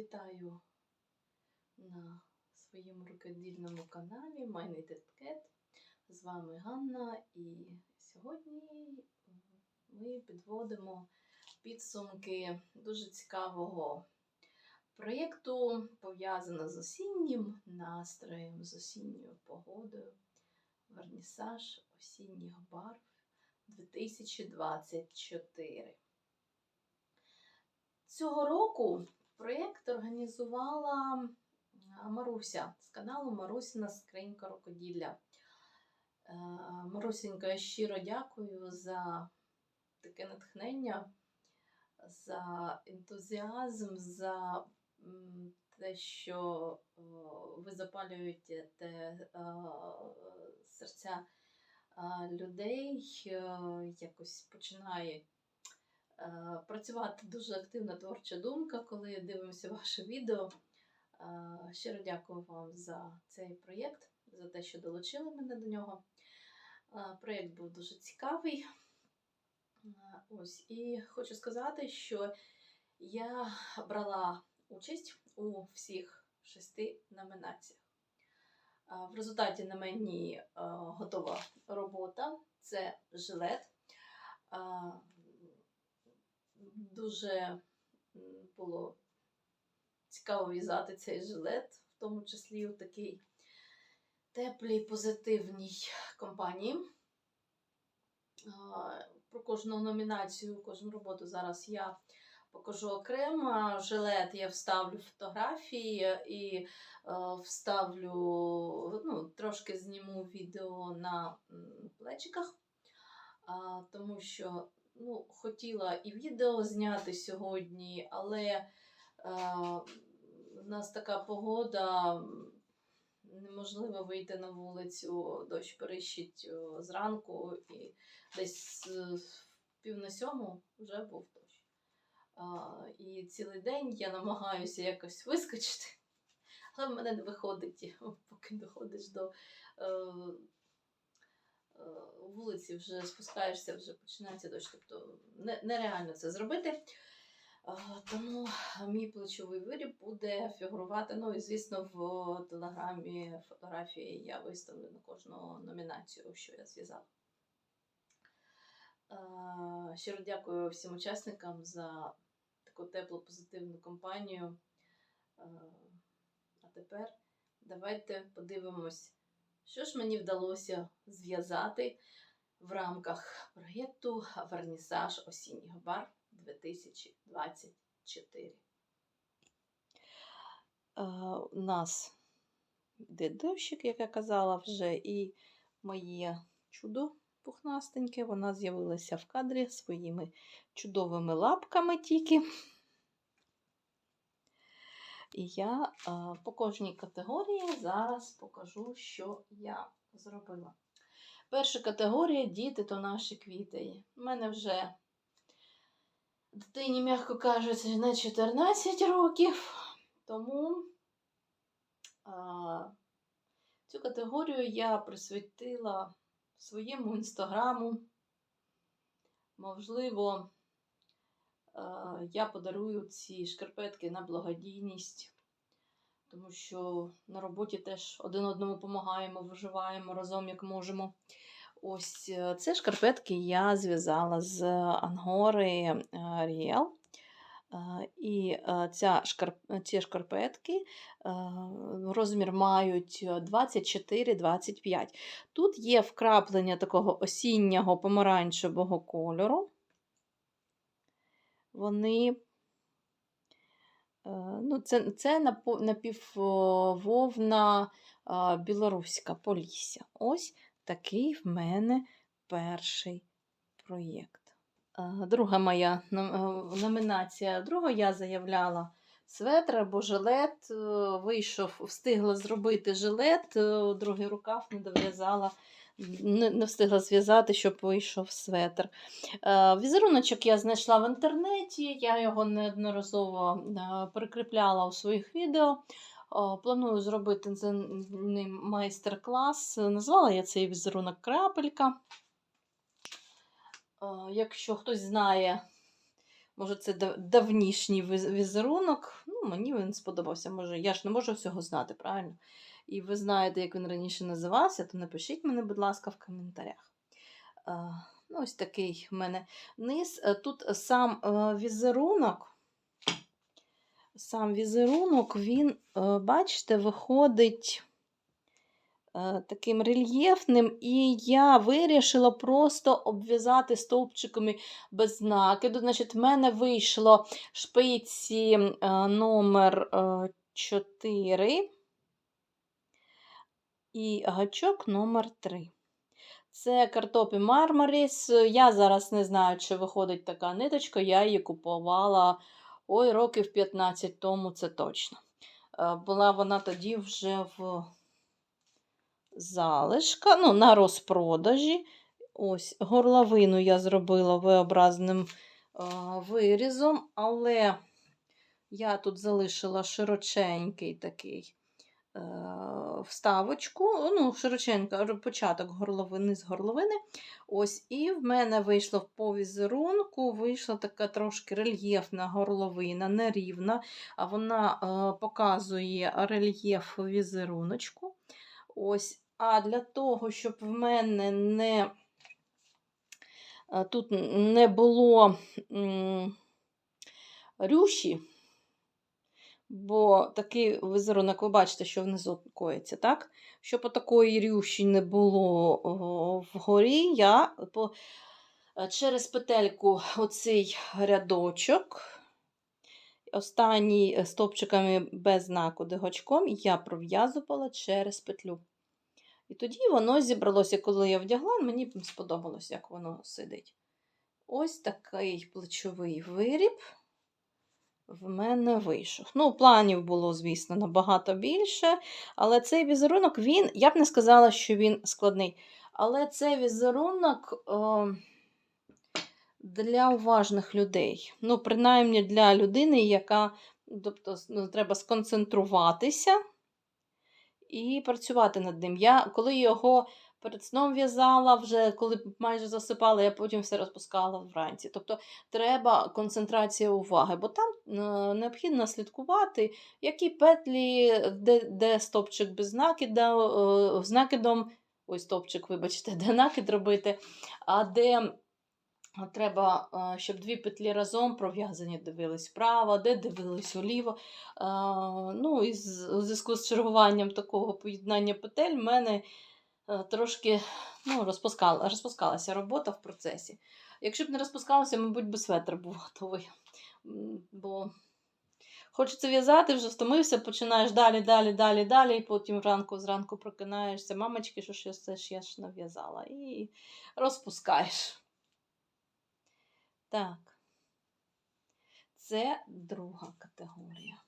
Вітаю на своєму рукодільному каналі Knitted Cat. З вами Ганна, і сьогодні ми підводимо підсумки дуже цікавого проєкту, пов'язаного з осіннім настроєм, з осінньою погодою. Вернісаж осінніх барв 2024. Цього року проєкт організувала Маруся з каналу Марусіна Скринька Рукоділля. Е, Марусенька, я щиро дякую за таке натхнення, за ентузіазм, за те, що е, ви запалюєте те, е, серця е, людей, е, якось починає е, працювати дуже активна творча думка, коли дивимося ваше відео. Е, Щиро дякую вам за цей проєкт, за те, що долучили мене до нього. Е, Проєкт був дуже цікавий. Е, Ось, і хочу сказати, що я брала участь у всіх шести номінаціях. Е, В результаті на мені е, готова робота. Це жилет. Дуже було цікаво в'язати цей жилет, в тому числі у такій теплій, позитивній компанії. Про кожну номінацію, кожну роботу зараз я покажу окремо. Жилет я вставлю фотографії і е, вставлю, ну, трошки зніму відео на плечиках, тому що ну, хотіла і відео зняти сьогодні, але е, у нас така погода, неможливо вийти на вулицю, дощ перищить о, зранку, і десь е, пів на сьому вже був дощ. А, і цілий день я намагаюся якось вискочити, але в мене не виходить, поки доходиш до е, е, вулиці, вже спускаєшся, вже починається дощ. Тобто нереально це зробити. Тому мій плечовий виріб буде фігурувати. Ну і звісно, в телеграмі фотографії я виставлю на кожну номінацію, що я зв'язала. Щиро дякую всім учасникам за таку теплу позитивну компанію. А тепер давайте подивимось, що ж мені вдалося зв'язати в рамках проєкту Вернісаж осінніх барв 2024. Е, У нас йде дощик, як я казала вже, і моє чудо пухнастеньке, вона з'явилася в кадрі своїми чудовими лапками тільки. І я е, по кожній категорії зараз покажу, що я зробила. Перша категорія діти то наші квіти. У мене вже дитині, м'яко кажучи, на 14 років. Тому а, цю категорію я присвятила своєму інстаграму. Можливо, я подарую ці шкарпетки на благодійність, тому що на роботі теж один одному допомагаємо, виживаємо разом, як можемо. Ось е, це шкарпетки я зв'язала з ангори Ріел. І е, ця шкарп... ці шкарпетки е, розмір мають 24-25. Тут є вкраплення такого осіннього помаранчевого кольору. Вони е, ну, це, це напіввовна білоруська полісся. Ось такий в мене перший проєкт. Е, Друга моя е, номінація. Друга я заявляла светр або жилет. Вийшов, встигла зробити жилет, другий рукав не дов'язала, не, не встигла зв'язати, щоб вийшов светр. Е, Візеруночок я знайшла в інтернеті, я його неодноразово е, прикріпляла у своїх відео. О, Планую зробити за ним майстер-клас. Назвала я цей візерунок крапелька. Е, Якщо хтось знає Може, це давнішній візерунок. Ну, мені він сподобався. Може, я ж не можу всього знати, правильно? І ви знаєте, як він раніше називався, то напишіть мені, будь ласка, в коментарях. Е, Ну, ось такий в мене низ. Е, Тут сам е, візерунок. Сам візерунок, він, бачите, виходить таким рельєфним, і я вирішила просто обв'язати стовпчиками без накиду. Значить, в мене вийшло шпиці номер 4 і гачок номер 3. Це картопі Мармаріс. Я зараз не знаю, чи виходить така ниточка. Я її купувала ой, років 15 тому, це точно. Е, Була вона тоді вже в залишка, ну, на розпродажі. Ось, горловину я зробила V-образним е, вирізом, але я тут залишила широченький такий вставочку, ну, широченька, початок горловини з горловини. Ось, і в мене вийшло по візерунку, вийшла така трошки рельєфна горловина, нерівна, а вона е, показує рельєф візеруночку. Ось, а для того, щоб в мене не е, тут не було рюші, бо такий візерунок, ви бачите, що внизу коїться, так? Щоб такої рюші не було вгорі, я по, е, через петельку оцей рядочок, останній стовпчиками без накиду гачком, я пров'язувала через петлю. І тоді воно зібралося, коли я вдягла, мені сподобалось, як воно сидить. Ось такий плечовий виріб в мене вийшов. Ну, планів було, звісно, набагато більше. Але цей візерунок, він, я б не сказала, що він складний. Але цей візерунок е, для уважних людей. Ну, принаймні для людини, яка тобто, ну, треба сконцентруватися і працювати над ним. Я коли його перед сном в'язала, вже коли майже засипала, я потім все розпускала вранці. Тобто треба концентрація уваги, бо там е, необхідно слідкувати, які петлі, де, де стопчик без накида, е, з накидом, ой, стопчик, вибачте, де накид робити, а де. Треба, е, щоб дві петлі разом пров'язані дивились вправо, де дивились вліво. Ну, і у зв'язку з чергуванням такого поєднання петель в мене трошки ну, розпускала, розпускалася робота в процесі. Якщо б не розпускалася, мабуть, би светр був готовий. Бо хочеться в'язати, вже втомився, починаєш далі, далі, далі, далі, і потім вранку зранку прокинаєшся, мамочки, що ж я це ж я ж нав'язала. І розпускаєш. Так. Це друга категорія.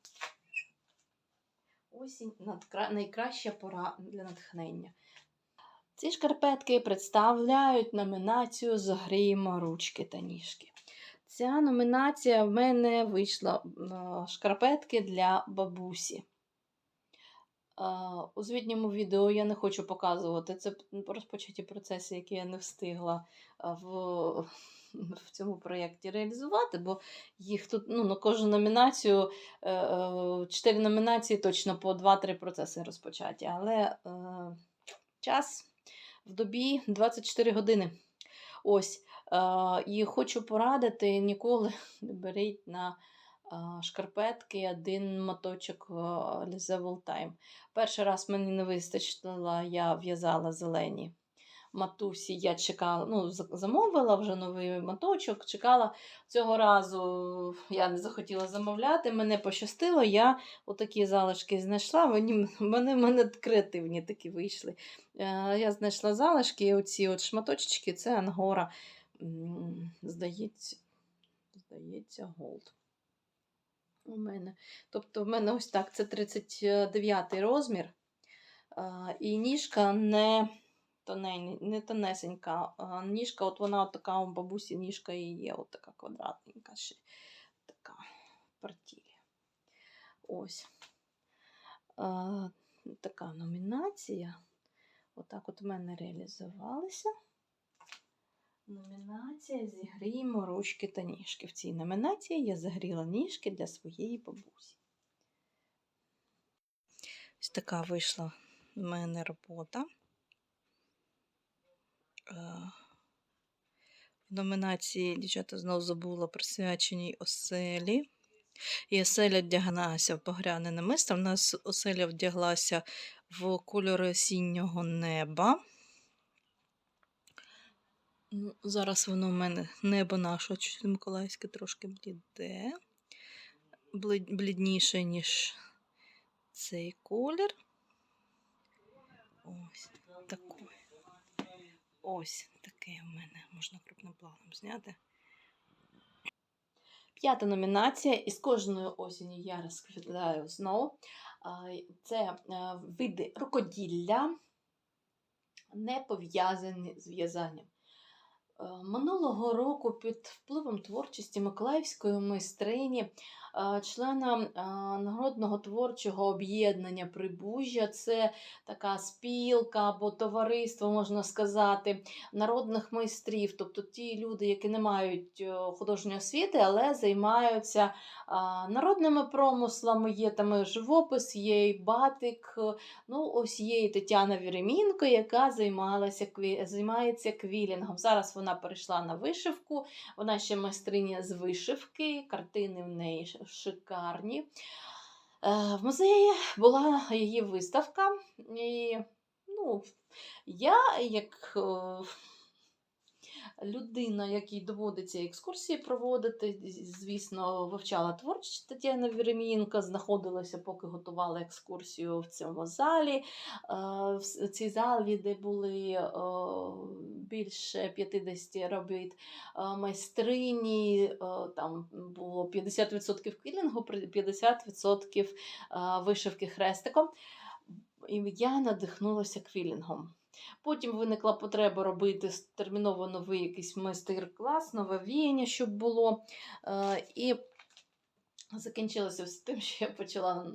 Осінь найкраща пора для натхнення. Ці шкарпетки представляють номінацію Зогріємо ручки та ніжки. Ця номінація в мене вийшла е, шкарпетки для бабусі. Е, У звітньому відео я не хочу показувати. Це розпочаті процеси, які я не встигла е, в, в цьому проєкті реалізувати, бо їх тут ну, на кожну номінацію, чотири номінації точно по 2-3 процеси розпочаті. Але час в добі 24 години. Ось. Е, і хочу порадити, ніколи не беріть на е, шкарпетки один моточок е, Alize Time. Перший раз мені не вистачило, я в'язала зелені матусі. Я чекала, ну, замовила вже новий моточок, чекала. Цього разу я не захотіла замовляти, мене пощастило, я отакі залишки знайшла. Вони, в мене креативні такі вийшли. Е, Я знайшла залишки, і оці от шматочки це ангора. Здається, здається, голд. У мене. Тобто, в мене ось так, це 39 розмір. І ніжка не, тонень, не тонесенька. Ніжка, от вона от така у бабусі ніжка і є, от така квадратненька, ще така партілія. Ось. А, така номінація. Отак от в мене реалізувалася. Номінація Зігріємо ручки та ніжки. В цій номінації я загріла ніжки для своєї бабусі. Ось така вийшла в мене робота. Е, В номінації дівчата знову забула присвяченій оселі. І оселя вдяглася в багряне намисто. У нас оселя вдяглася в кольори осіннього неба. Ну, Зараз воно в мене небо наше миколаївське трошки бліде. Блідніше, ніж цей колір. Ось. Ось таке в мене можна крупним планом зняти. П'ята номінація. Із кожної осені я розповідаю знову. Це е, види рукоділля, не пов'язані з в'язанням. Е, Минулого року під впливом творчості Миколаївської майстрині, члена е, Народного творчого об'єднання Прибужжя, це така спілка або товариство, можна сказати, народних майстрів, тобто ті люди, які не мають е, художньої освіти, але займаються народними промислами, є там живопис, є і батик. е, Ну, ось є і Тетяна Віремінко, яка займалася займається квілінгом. Зараз вона перейшла на вишивку, вона ще майстриня з вишивки, картини в неї шикарні. Е, В музеї була її виставка, і ну, я, як е, людина, якій доводиться екскурсії проводити, звісно, вивчала творчість Тетяна Віремієнка, знаходилася, поки готувала екскурсію в цьому залі. Е, В цій залі, де були більше 50 робіт е, майстрині, там було 50% квілінгу, 50% е, вишивки хрестиком. І я надихнулася квілінгом. Потім виникла потреба робити терміново новий якийсь майстер-клас, нове віяння, щоб було. Е, І закінчилося все тим, що я почала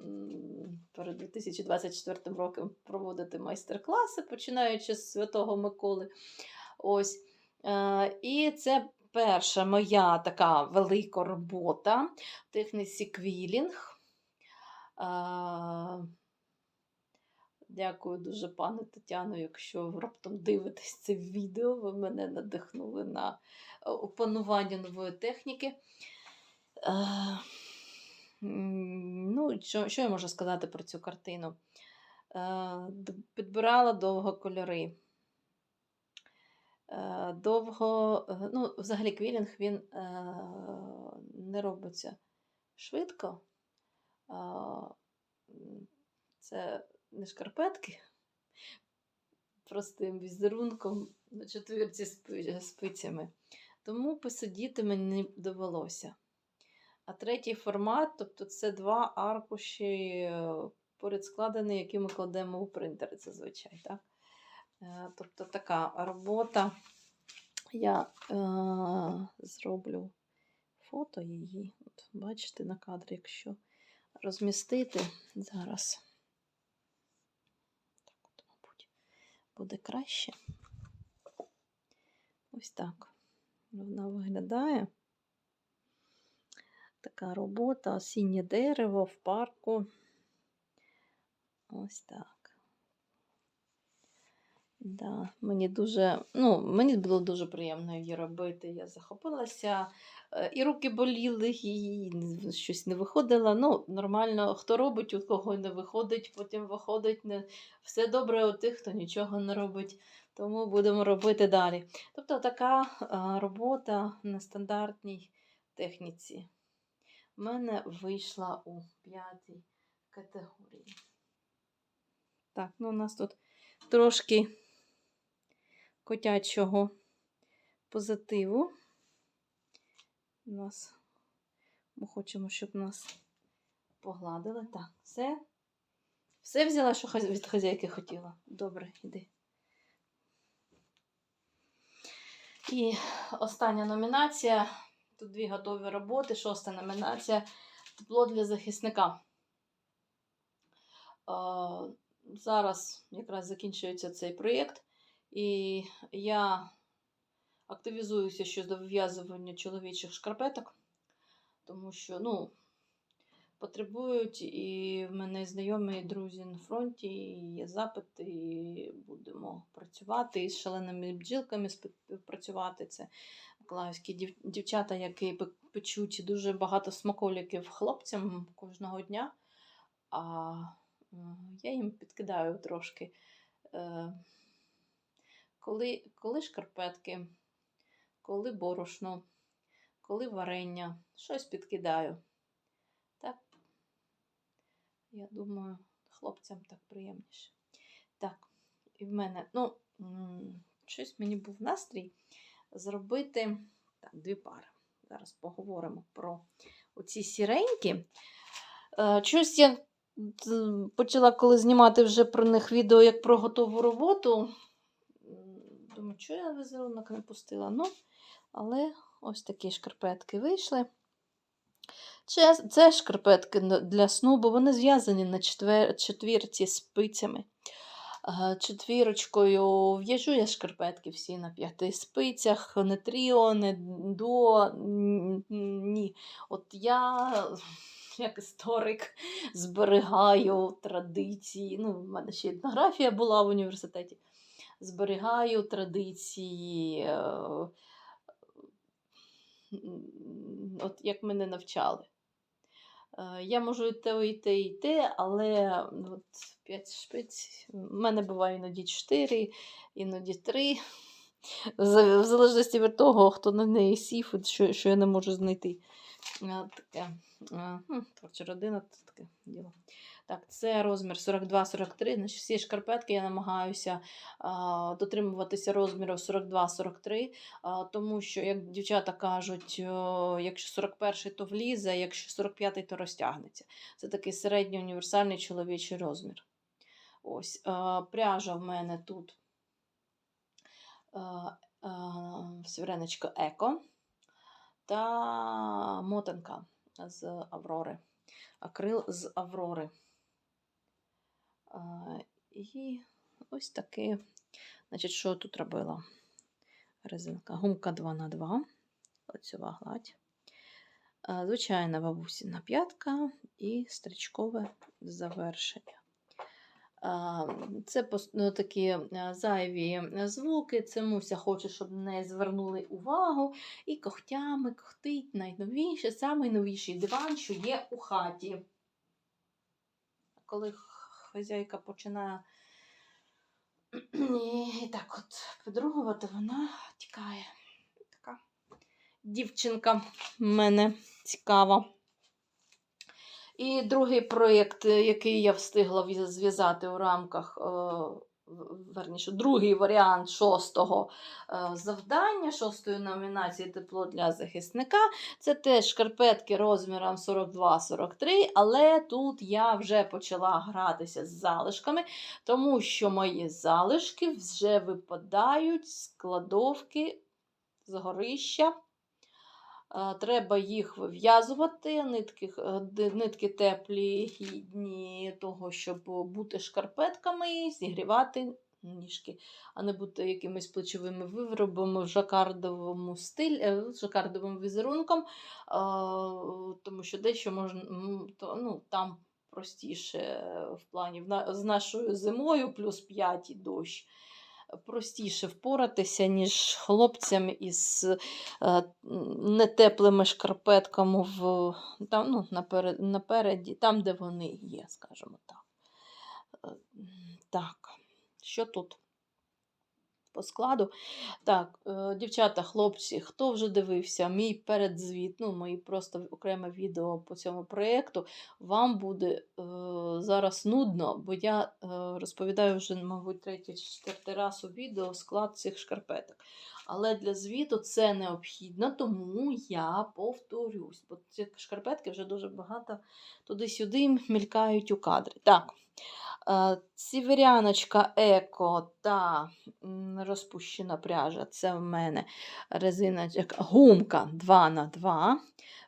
перед 2024 роком проводити майстер-класи, починаючи з Святого Миколи. Ось. Е, І це перша моя така велика робота в техніці квілінг. Дякую дуже, пане Тетяно, якщо раптом дивитесь це відео, ви мене надихнули на е, опанування нової техніки. Е, Ну, що, що я можу сказати про цю картину? Е, Підбирала довго кольори. Довго, ну, взагалі, квілінг він не робиться швидко. Це не шкарпетки простим візерунком на четвірці спи- спицями. Тому посидіти мені довелося. А третій формат, тобто це два аркуші е, поряд складені, які ми кладемо у принтер, зазвичай. Так? Е, Тобто така робота. Я е, зроблю фото її. От, бачите на кадрі, якщо розмістити зараз. Так, от, мабуть, буде краще. Ось так. Вона виглядає. Така робота, осіннє дерево в парку. Ось так. Да, мені дуже, ну, мені було дуже приємно її робити. Я захопилася. Е, І руки боліли, і щось не виходило. Ну, нормально, хто робить, у кого не виходить, потім виходить. Не... Все добре у тих, хто нічого не робить. Тому будемо робити далі. Тобто така робота на стандартній техніці. У мене вийшла у п'ятій категорії. Так, ну у нас тут трошки котячого позитиву. У нас ми хочемо, щоб нас погладили. Так, все. Все взяла, що від хазяйки хотіла. Добре, йди. І остання номінація. Тут дві готові роботи. Шоста номінація. Тепло для захисника. Е, Зараз якраз закінчується цей проєкт, і я активізуюся щодо вив'язування чоловічих шкарпеток, тому що, ну, потребують, і в мене знайомі і друзі на фронті, і є запити, і будемо працювати і з шаленими бджілками співпрацювати. Це миколаївські дів- дівчата, які печуть дуже багато смаколиків хлопцям кожного дня. А я їм підкидаю трошки. Е, коли, коли шкарпетки, коли борошно, коли варення, щось підкидаю. Так, я думаю, хлопцям так приємніше. Так, і в мене, ну, щось мені був настрій зробити так, дві пари. Зараз поговоримо про оці сіренькі. Е, Щось я почала коли знімати вже про них відео як про готову роботу. Думаю, що я візерунок не пустила. Ну, але ось такі шкарпетки вийшли. Це, шкарпетки для сну, бо вони зв'язані на четвер, четвірці спицями. Четвірочкою в'яжу я шкарпетки всі на п'яти спицях, не тріо, не до. Ні. От я, як історик, зберігаю традиції. Ну, в мене ще етнографія була в університеті. Зберігаю традиції, е, от як мене навчали. Е, Я можу і те, і те, і те, але от 5 шпиць. У мене буває іноді 4, іноді 3. В залежності від того, хто на неї сів, що, що я не можу знайти. Е, Таке. ну, Творча родина, це таке діло. Так, це розмір 42-43. Значить, всі шкарпетки я намагаюся а, дотримуватися розміру 42-43, а, тому що, як дівчата кажуть, якщо 41 то влізе, якщо 45 то розтягнеться. Це такий середній універсальний чоловічий розмір. Ось, а, пряжа в мене тут а, а, Еко та мотанка з Аврори. Акрил з Аврори. І ось таке. Значить, що тут робила? Резинка. Гумка 2х2. Лицьова гладь. Звичайна бабусіна п'ятка і стрічкове завершення. Це ну, такі зайві звуки. Це Муся хоче, щоб на неї звернули увагу. І когтями когтить найновіше, найновіший диван, що є у хаті. Коли хазяйка починає і так от підругувати, вона тікає. Така дівчинка в мене цікава. І другий проєкт, який я встигла зв'язати у рамках, е, верніше, другий варіант шостого е, завдання, шостої номінації Тепло для захисника. Це теж шкарпетки розміром 42-43, але тут я вже почала гратися з залишками, тому що мої залишки вже випадають з кладовки з горища. Е, Треба їх вив'язувати, нитки, е, нитки теплі, гідні того, щоб бути шкарпетками, зігрівати ніжки, а не бути якимись плечовими виробами в жакардовому стилі, е, жакардовим візерунком, тому що дещо можна ну, там простіше в плані з нашою зимою, плюс 5 і дощ. Простіше впоратися, ніж хлопцям із е, нетеплими шкарпетками в, там, ну, наперед, напереді, там, де вони є, скажімо так. Е, Так, що тут? По складу. Так, е, дівчата, хлопці, хто вже дивився мій передзвіт, ну, мої просто окреме відео по цьому проєкту, вам буде е, зараз нудно, бо я е, розповідаю вже, мабуть, третій чи четвертий раз у відео склад цих шкарпеток. Але для звіту це необхідно, тому я повторюсь, бо ці шкарпетки вже дуже багато туди-сюди мількають у кадрі. Так, сіверяночка Еко та розпущена пряжа. Це в мене резиночка, гумка 2х2,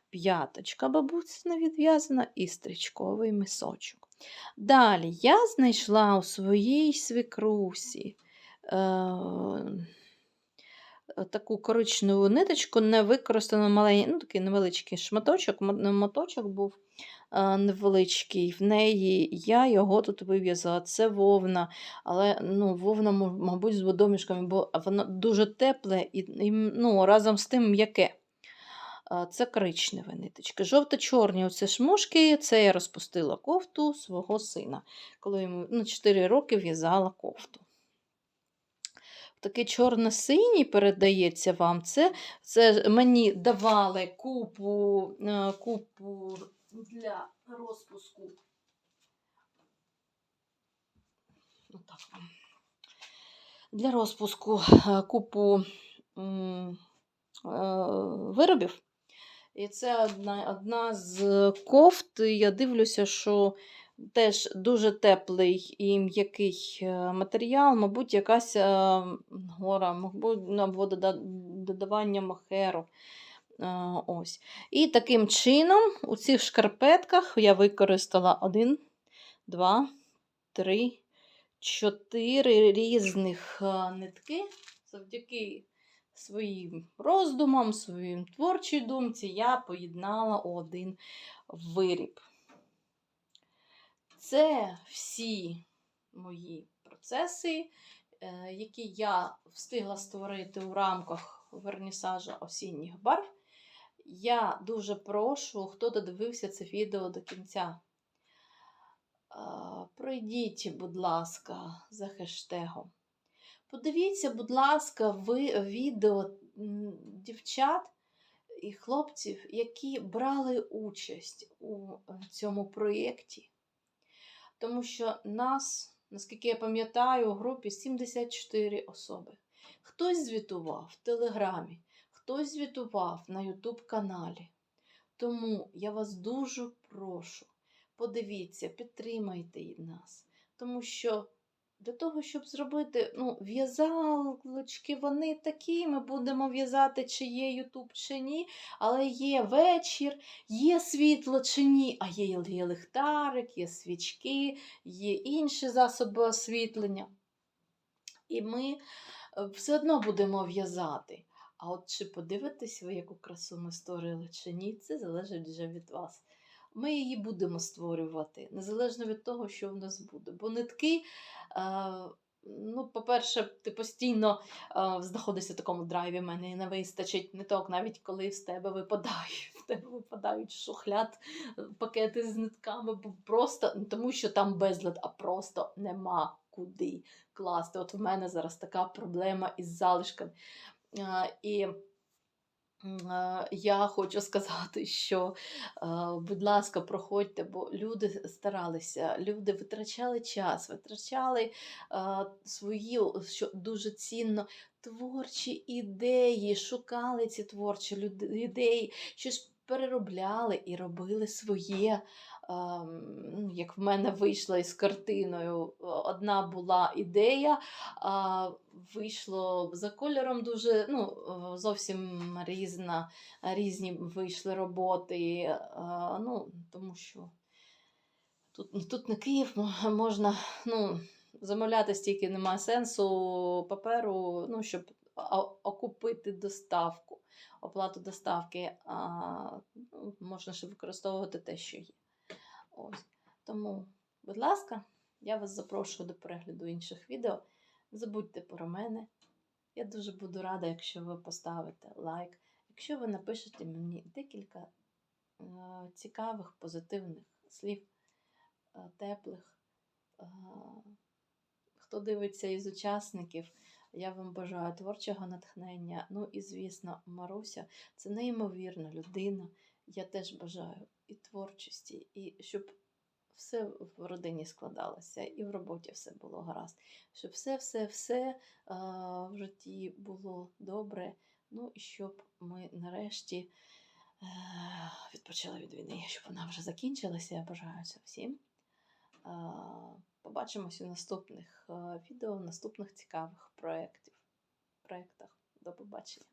п'яточка бабусина відв'язана і стрічковий мисочок. Далі я знайшла у своїй свекрусі. Е, таку коричневу ниточку, не використано маленький, ну такий невеличкий шматочок, мо- моточок був е, невеличкий. В неї я його тут вив'язала. Це вовна, але ну, вовна, мабуть, з водомішками, бо воно дуже тепле і, і ну, разом з тим м'яке. Це коричневі ниточки. Жовто-чорні оце шмушки, це я розпустила кофту свого сина, коли йому ну, 4 роки в'язала кофту. Такий чорно-синій передається вам. Це, це мені давали купу, е, купу для розпуску. Для розпуску е, купу е, виробів. І це одна, одна з кофт. Я дивлюся, що теж дуже теплий і м'який е, матеріал, мабуть, якась е, гора, мабуть, або додавання мохеру. Е, Ось. І таким чином у цих шкарпетках я використала один, два, три, чотири різних нитки завдяки своїм роздумам, своїм творчій думці я поєднала у один виріб. Це всі мої процеси, е, які я встигла створити у рамках вернісажа осінніх барв. Я дуже прошу, хто додивився це відео до кінця. е, Пройдіть, будь ласка, за хештегом. Подивіться, будь ласка, ви відео дівчат і хлопців, які брали участь у е, цьому проєкті. Тому що нас, наскільки я пам'ятаю, у групі 74 особи. Хтось звітував в Телеграмі, хтось звітував на Ютуб каналі. Тому я вас дуже прошу, подивіться, підтримайте нас. Тому що для того, щоб зробити, ну, в'язалочки, вони такі, ми будемо в'язати, чи є Ютуб, чи ні, але є вечір, є світло чи ні, а є, є ліхтарик, є свічки, є інші засоби освітлення. І ми е, все одно будемо в'язати. А от чи подивитесь ви, яку красу ми створили, чи ні, це залежить вже від вас. Ми її будемо створювати, незалежно від того, що в нас буде. Бо нитки, е, ну, по-перше, ти постійно е, знаходишся в такому драйві, мене не вистачить ниток, навіть коли з тебе випадають, в тебе випадають шухляд е, пакети з нитками, бо просто не тому, що там безлад, а просто нема куди класти. От в мене зараз така проблема із залишками. І я хочу сказати, що, будь ласка, проходьте, бо люди старалися, люди витрачали час, витрачали свої що дуже цінно творчі ідеї, шукали ці творчі ідеї, щось переробляли і робили своє. ем, ну, Як в мене вийшло із картиною, одна була ідея, а вийшло за кольором дуже ну, е, зовсім різна, різні вийшли роботи. Ну, тому що тут, тут на Київ можна ну, замовляти стільки немає сенсу паперу, ну, щоб окупити доставку, оплату доставки. А, можна ще використовувати те, що є. Ось. Тому, будь ласка, я вас запрошую до перегляду інших відео. Забудьте про мене. Я дуже буду рада, якщо ви поставите лайк, якщо ви напишете мені декілька е, цікавих, позитивних слів, е, теплих. Е, хто дивиться із учасників, я вам бажаю творчого натхнення. Ну і, звісно, Маруся це неймовірна людина. Я теж бажаю і творчості, і щоб все в родині складалося, і в роботі все було гаразд. Щоб все-все-все в житті було добре. Ну і щоб ми нарешті е, відпочили від війни, щоб вона вже закінчилася. Я бажаю це всім. Побачимось у наступних е, відео, в наступних цікавих проєктів, проєктах. До побачення.